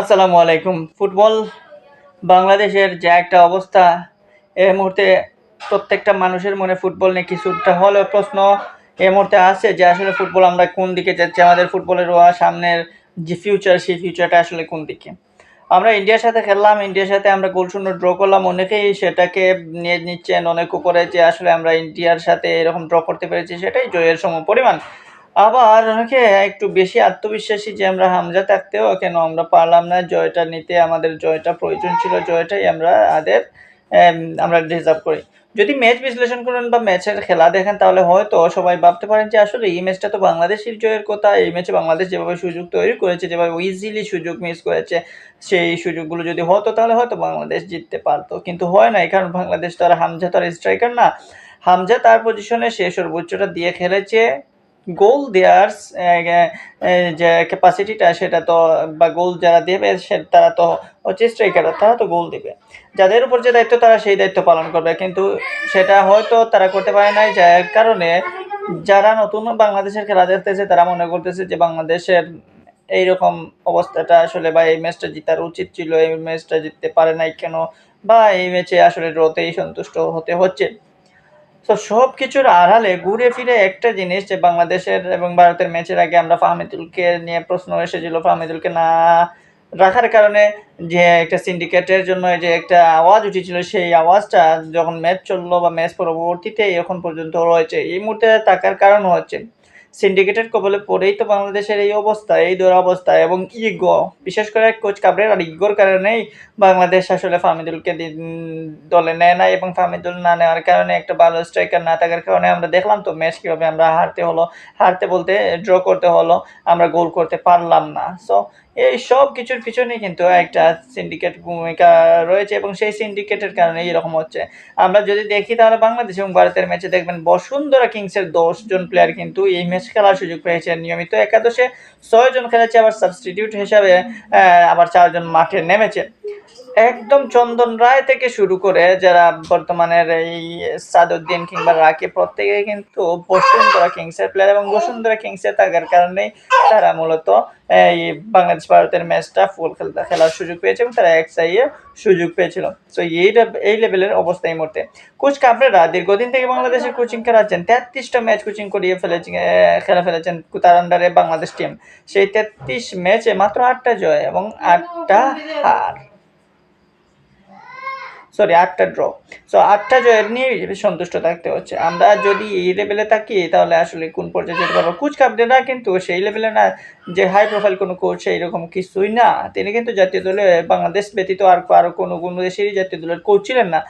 আসসালামু আলাইকুম। ফুটবল বাংলাদেশের যে একটা অবস্থা এই মুহূর্তে প্রত্যেকটা মানুষের মনে ফুটবল নিয়ে কিছুটা হলেও প্রশ্ন এই মুহূর্তে আছে যে আসলে ফুটবল আমরা কোন দিকে যাচ্ছি, আমাদের ফুটবলের ওয়া সামনের যে ফিউচার সেই ফিউচারটা আসলে কোন দিকে? আমরা ইন্ডিয়ার সাথে খেললাম, ইন্ডিয়ার সাথে আমরা গোল শূন্য ড্র করলাম, অনেকেই সেটাকে নিয়ে নিচ্ছেন, অনেক উপরে যে আসলে আমরা ইন্ডিয়ার সাথে এরকম ড্র করতে পেরেছি, সেটাই জয়ের সম পরিমাণ আবার অনেকে একটু বেশি আত্মবিশ্বাসী যে আমরা হামজা থাকতেও কেন আমরা পারলাম না জয়টা নিতে আমাদের জয়টা প্রয়োজন ছিল জয়টাই আমরা আমাদের এম, আমরা ডিজার্ভ করি। যদি ম্যাচ বিশ্লেষণ করেন বা ম্যাচের খেলা দেখেন তাহলে হয়তো সবাই ভাবতে পারেন যে আসলে এই ম্যাচটা তো বাংলাদেশের জয়ের কথা এই ম্যাচে বাংলাদেশ যেভাবে সুযোগ তৈরি করেছে যেভাবে ইজিলি সুযোগ মিস করেছে সেই সুযোগগুলো যদি হতো তাহলে হয়তো বাংলাদেশ জিততে পারতো। কিন্তু হয় না কারণ বাংলাদেশ তো আর হামজা তো আর স্ট্রাইকার না। হামজা তার পজিশনে সে সর্বোচ্চটা দিয়ে খেলেছে। গোল দেওয়ার যে ক্যাপাসিটিটা সেটা তো, বা গোল যারা দেবে সে, তারা তো হচ্ছে স্ট্রাইকার তারা তো গোল দেবে। যাদের উপর যে দায়িত্ব, তারা সেই দায়িত্ব পালন করবে। কিন্তু সেটা হয়তো তারা করতে পারে নাই, যার কারণে যারা নতুন বাংলাদেশের খেলা দেখতেছে, তারা মনে করতেছে যে বাংলাদেশের এইরকম অবস্থাটা আসলে বা এই ম্যাচটা জিতার উচিত ছিল, এই ম্যাচটা জিততে পারে নাই কেন, বা এই ম্যাচে আসলে ড্রতেই সন্তুষ্ট হতে হচ্ছে। তো সব কিছুর আড়ালে ঘুরে ফিরে একটা জিনিস যে বাংলাদেশের এবং ভারতের ম্যাচের আগে আমরা ফাহমিদুলকে নিয়ে প্রশ্ন এসেছিল। ফাহমিদুলকে না রাখার কারণে যে একটা সিন্ডিকেটের জন্য যে একটা আওয়াজ উঠেছিল, সেই আওয়াজটা যখন ম্যাচ চলল বা ম্যাচ পরবর্তীতে এখন পর্যন্ত রয়েছে। এই মুহূর্তে থাকার কারণ হচ্ছে সিন্ডিকেটের কবলে পড়েই তো বাংলাদেশের এই অবস্থা, এই দুরবস্থা এবং ইগো বিশেষ করে কোচ কাবরের আর ইগোর কারণেই বাংলাদেশ আসলে ফাহমিদুলকে দলে নেয় না এবং ফাহমিদুল না নেওয়ার কারণে একটা ভালো স্ট্রাইকার না থাকার কারণে আমরা দেখলাম তো ম্যাচ কীভাবে আমরা হারতে হলো, হারতে বলতে ড্র করতে হলো, আমরা গোল করতে পারলাম না। সো এই সব কিছুর পিছনে কিন্তু একটা সিন্ডিকেট ভূমিকা রয়েছে এবং সেই সিন্ডিকেটের কারণে এরকম হচ্ছে। আমরা যদি দেখি তাহলে বাংলাদেশ এবং ভারতের ম্যাচে দেখবেন বসুন্ধরা কিংসের দশজন প্লেয়ার কিন্তু এই ম্যাচ খেলার সুযোগ পেয়েছে। নিয়মিত একাদশে ছয়জন খেলেছে আবার সাবস্টিটিউট হিসাবে আবার চারজন মাঠে নেমেছে। একদম চন্দন রায় থেকে শুরু করে যারা বর্তমানের এই সাদউদ্দিন কিংবা রাকে প্রত্যেকে কিন্তু বসুন্ধরা কিংসের প্লেয়ার এবং বসুন্ধরা কিংসে থাকার কারণেই তারা মূলত এই বাংলাদেশ ভারতের ম্যাচটা ফুল খেলতে, খেলার সুযোগ পেয়েছে এবং তারা এক সাইয়ে সুযোগ পেয়েছিল। সো এইটা এই লেভেলের অবস্থা এই মুহূর্তে। কোচ কাপড়েরা দীর্ঘদিন থেকে বাংলাদেশের কোচিং করাচ্ছেন তেত্রিশটা ম্যাচ কোচিং করিয়ে ফেলেছেন খেলা ফেলেছেন তার আন্ডারে বাংলাদেশ টিম সেই তেত্রিশ ম্যাচে মাত্র আটটা জয় এবং আটটা হার। সরি আটটা ড্র সো আটটা জয়ের নিয়ে সন্তুষ্ট থাকতে হচ্ছে। আমরা যদি এই লেভেলে থাকি, তাহলে আসলে কোন পর্যায়ে যেতে পারব? কোচ কাপড়েরা কিন্তু সেই লেভেলে না, যে হাই প্রোফাইল কোনো কোচ এইরকম কিছুই না। তিনি কিন্তু জাতীয় দলে, বাংলাদেশ ব্যতীত আর আরও কোনো কোনো দেশেরই জাতীয় দলের কোচ ছিলেন না।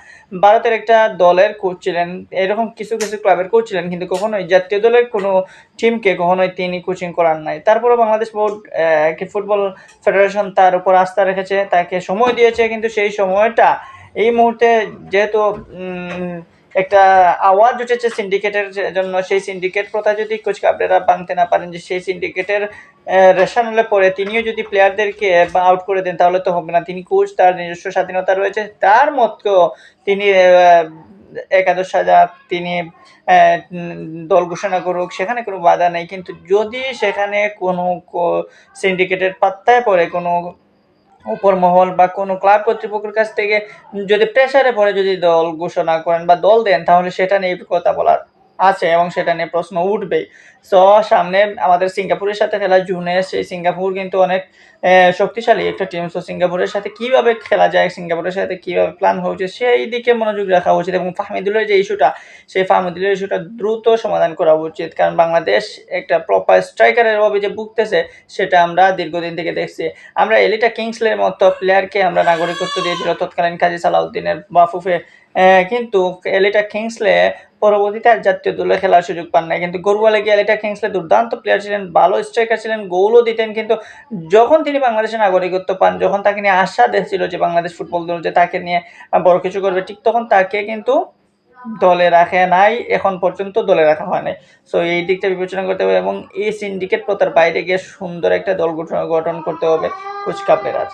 ভারতের একটা দলের কোচ ছিলেন, এরকম কিছু কিছু ক্লাবের কোচ ছিলেন, কিন্তু কখনোই জাতীয় দলের কোনো টিমকে কখনোই তিনি কোচিং করার নাই। তারপরে বাংলাদেশ বোর্ড ফুটবল ফেডারেশন তার উপর আস্থা রেখেছে, তাকে সময় দিয়েছে, কিন্তু সেই সময়টা এই মুহূর্তে যেহেতু একটা আওয়াজ উঠেছে সিন্ডিকেটের জন্য, সেই সিন্ডিকেট প্রথা যদি কোচ কাবরেরা ভাঙতে না পারেন, যে সেই সিন্ডিকেটের রেশানলে পরে তিনিও যদি প্লেয়ারদেরকে আউট করে দেন, তাহলে তো হবে না। তিনি কোচ তার নিজস্ব স্বাধীনতা রয়েছে। তার মতো তিনি একাদশ হাজার তিনি দল ঘোষণা করুক, সেখানে কোনো বাধা নেই। কিন্তু যদি সেখানে কোনো সিন্ডিকেটের পাত্তায় পড়ে কোনো উপর মহল বা কোনো ক্লাব কর্তৃপক্ষের কাছ থেকে যদি প্রেসারে পড়ে যদি দল ঘোষণা করেন বা দল দেন, তাহলে সেটা নিয়ে কথা বলার আছে এবং সেটা নিয়ে প্রশ্ন উঠবেই। সো সামনে আমাদের সিঙ্গাপুরের সাথে খেলা জুনে, সেই সিঙ্গাপুর কিন্তু অনেক শক্তিশালী একটা টিম সো সিঙ্গাপুরের সাথে কীভাবে খেলা যায়, সিঙ্গাপুরের সাথে কীভাবে প্ল্যান হয়েছে সেই দিকে মনোযোগ রাখা উচিত এবং ফাহমিদুলের যে ইস্যুটা সেই ফাহমিদুলের ইস্যুটা দ্রুত সমাধান করা উচিত। কারণ বাংলাদেশ একটা প্রপার স্ট্রাইকারের অভাবে যে ভুগতেছে, সেটা আমরা দীর্ঘদিন থেকে দেখছি। আমরা এলিটা কিংসলের মতো প্লেয়ারকে আমরা নাগরিকত্ব দিয়েছিল তৎকালীন কাজী সালাউদ্দিনের বাফুফে। কিন্তু এলিটা কিংসলে পরবর্তীতে আর জাতীয় দলে খেলার সুযোগ পান নাই। কিন্তু গরুয়ালে গিয়ে এলিটা কিংসলে দুর্দান্ত প্লেয়ার ছিলেন, ভালো স্ট্রাইকার ছিলেন গোলও দিতেন, কিন্তু যখন তিনি বাংলাদেশের নাগরিকত্ব পান, যখন তাকে নিয়ে আশা দেখছিল যে বাংলাদেশ ফুটবল দল যে তাকে নিয়ে বড় কিছু করবে, ঠিক তখন তাকে কিন্তু দলে রাখে নাই, এখন পর্যন্ত দলে রাখা হয় নাই। সো এই দিকটা বিবেচনা করতে হবে এবং এই সিন্ডিকেট প্রথার বাইরে গিয়ে সুন্দর একটা দল গঠন করতে হবে কোচ কাপের আজ